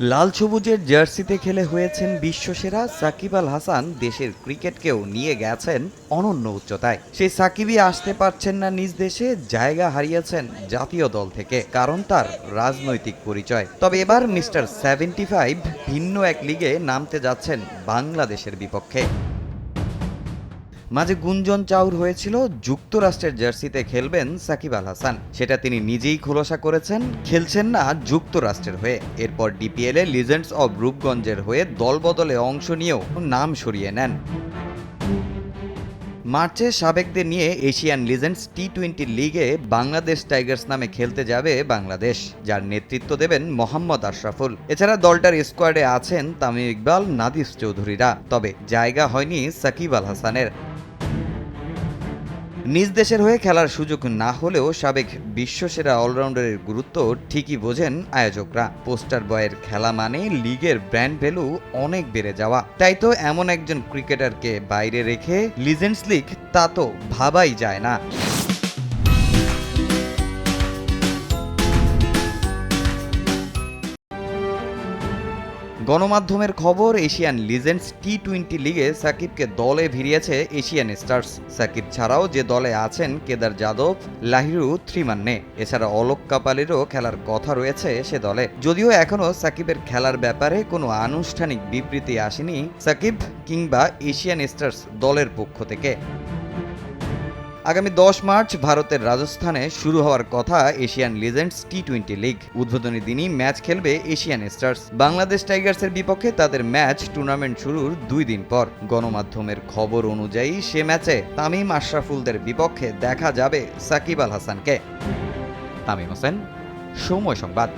লাল সবুজের জার্সিতে খেলে হয়েছেন বিশ্বসেরা সাকিব আল হাসান, দেশের ক্রিকেটকেও নিয়ে গেছেন অনন্য উচ্চতায়। সেই সাকিবই আসতে পারছেন না নিজ দেশে, জায়গা হারিয়েছেন জাতীয় দল থেকে, কারণ তার রাজনৈতিক পরিচয়। তবে এবার মিস্টার সেভেন্টি ফাইভ ভিন্ন এক লিগে নামতে যাচ্ছেন বাংলাদেশের বিপক্ষে। মাঝে গুঞ্জন চাউর হয়েছিল, যুক্তরাষ্ট্রের জার্সিতে খেলবেন সাকিব আল হাসান। সেটা তিনি নিজেই খোলসা করেছেন, খেলছেন না যুক্তরাষ্ট্রের হয়ে। এরপর ডিপিএল লিজেন্ডস অব রূপগঞ্জের হয়ে দলবদলে অংশ নিয়েও নাম সরিয়ে নেন। মার্চে সাবেকদের নিয়ে এশিয়ান লিজেন্ডস টি টোয়েন্টি লিগে বাংলাদেশ টাইগার্স নামে খেলতে যাবে বাংলাদেশ, যার নেতৃত্ব দেবেন মোহাম্মদ আশরাফুল। এছাড়া দলটার স্কোয়াডে আছেন তামিম ইকবাল, নাদিস চৌধুরীরা। তবে জায়গা হয়নি সাকিব আল হাসানের। নিজ দেশের হয়ে খেলার সুযোগ না হলেও সাবেক বিশ্বসেরা অলরাউন্ডারের গুরুত্ব ঠিকই বোঝেন আয়োজকরা। পোস্টার বয়ের খেলা মানে লিগের ব্র্যান্ড ভ্যালু অনেক বেড়ে যাওয়া। তাই তো এমন একজন ক্রিকেটারকে বাইরে রেখে লিজেন্ডস লিগ তা তো ভাবাই যায় না। গণমাধ্যমের খবর, এশিয়ান লিজেন্ডস টি টোয়েন্টি লিগে সাকিবকে দলে ভিড়িয়েছে এশিয়ান স্টার্স। সাকিব ছাড়াও যে দলে আছেন কেদার যাদব, লাহিরু, থ্রিমান্নে। এছাড়া অলোক কাপালেরও খেলার কথা রয়েছে সে দলে। যদিও এখনও সাকিবের খেলার ব্যাপারে কোনো আনুষ্ঠানিক বিবৃতি আসেনি সাকিব কিংবা এশিয়ান স্টার্স দলের পক্ষ থেকে। আগামী দশ মার্চ ভারতের রাজস্থানে শুরু হওয়ার কথা Asian legends T twenty league. উদ্বোধনী দিনই ম্যাচ খেলবে এশিয়ান স্টার্স। বাংলাদেশ টাইগার্সের বিপক্ষে তাদের ম্যাচ টুর্নামেন্ট শুরুর দুই দিন পর। গণমাধ্যমের খবর অনুযায়ী সে ম্যাচে তামিম আশরাফুলদের বিপক্ষে দেখা যাবে সাকিব আল হাসানকে। তামিম হোসেন, সময় সংবাদ।